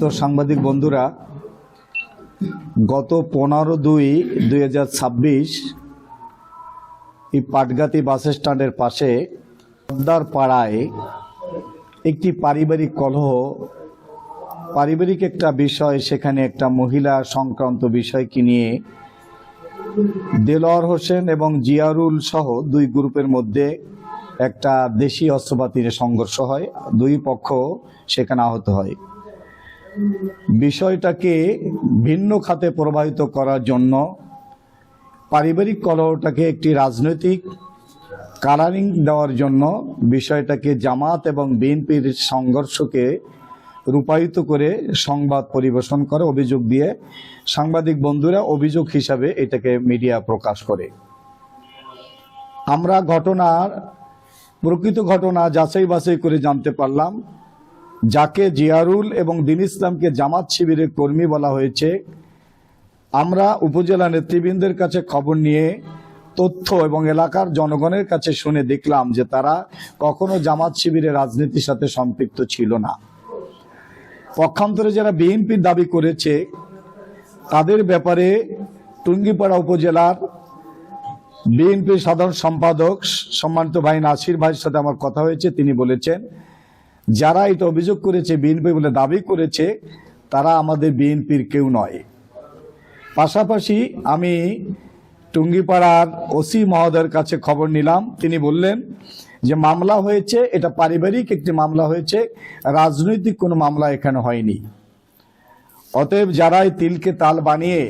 তো সাংবাদিক বন্ধুরা, গত পনেরো দুই দুই হাজার ছাব্বিশ, এই পাটগাতি বাস স্ট্যান্ডের পাশে পদ্মার পাড়ায় একটি পারিবারিক কলহ, পারিবারিক একটা বিষয়, সেখানে একটা মহিলা সংক্রান্ত বিষয়কে নিয়ে দেলোয়ার হোসেন এবং জিয়ারুল সহ দুই গ্রুপের মধ্যে একটা দেশি অস্ত্রপাতির সংঘর্ষ হয়। দুই পক্ষ সেখানে আহত হয়। বিষয়টাকে ভিন্ন খাতে প্রবাহিত করার জন্য পারিবারিক কলহটাকে একটি রাজনৈতিক কালারিং দেওয়ার জন্য বিষয়টাকে জামাত এবং বিএনপির সংঘর্ষকে রূপায়িত করে সংবাদ পরিবেশন করে অভিযোগ দিয়ে সাংবাদিক বন্ধুরা অভিযোগ হিসাবে এটাকে মিডিয়া প্রকাশ করে। আমরা ঘটনার প্রকৃত ঘটনা যাচাই বাছাই করে জানতে পারলাম। যাকে জিয়ারুল এবং দিন ইসলামকে জামাত শিবিরের কর্মী বলা হয়েছে, আমরা উপজেলা নেতৃবৃন্দের কাছে খবর নিয়ে তথ্য এবং এলাকার জনগণের কাছে শুনে দেখলাম যে তারা কখনো জামাত শিবিরের রাজনীতির সাথে সম্পৃক্ত ছিল না। পক্ষান্তরে যারা বিএনপির দাবি করেছে, তাদের ব্যাপারে টুঙ্গিপাড়া উপজেলার বিএনপি সাধারণ সম্পাদক সম্মানিত ভাই নাসির ভাইয়ের সাথে আমার কথা হয়েছে, তিনি বলেছেন যারা এটা অভিযোগ করেছে, বিএনপি বলে দাবি করেছে, তারা আমাদের বিএনপির কেউ নয়। পাশাপাশি আমি টুঙ্গিপাড়ার ওসি মহোদয়ের কাছে খবর নিলাম। তিনি বললেন যে, মামলা হয়েছে, এটা পারিবারিক একটি মামলা হয়েছে, রাজনৈতিক কোনো মামলা এখানে হয়নি। অতএব যারা এই তিলকে তাল বানিয়ে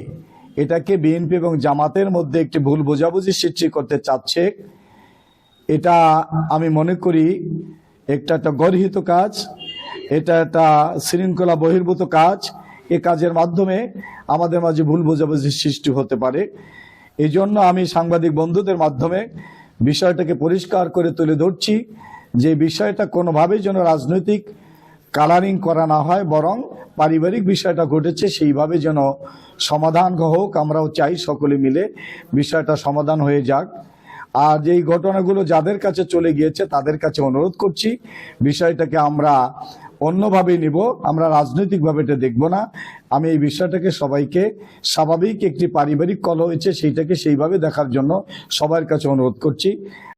এটাকে বিএনপি এবং জামাতের মধ্যে একটি ভুল বোঝাবুঝি সৃষ্টি করতে চাচ্ছে, এটা আমি মনে করি একটা একটা গর্হিত কাজ, এটা একটা শৃঙ্খলা বহির্ভূত কাজ। এ কাজের মাধ্যমে আমাদের মাঝে ভুল বোঝাবুঝির সৃষ্টি হতে পারে। এই জন্য আমি সাংবাদিক বন্ধুদের মাধ্যমে বিষয়টাকে পরিষ্কার করে তুলে ধরছি যে বিষয়টা কোনোভাবেই যেন রাজনৈতিক কালারিং করা না হয়, বরং পারিবারিক বিষয়টা ঘটেছে সেইভাবে যেন সমাধান হোক, আমরাও চাই সকলে মিলে বিষয়টা সমাধান হয়ে যাক। আর যেই ঘটনাগুলো যাদের কাছে চলে গিয়েছে, তাদের কাছে অনুরোধ করছি, বিষয়টাকে আমরা অন্যভাবে নিব। আমরা রাজনৈতিকভাবে এটা দেখব না। আমি এই বিষয়টাকে সবাইকে, স্বাভাবিক একটি পারিবারিক কল হয়েছে, সেইটাকে সেইভাবে দেখার জন্য সবার কাছে অনুরোধ করছি।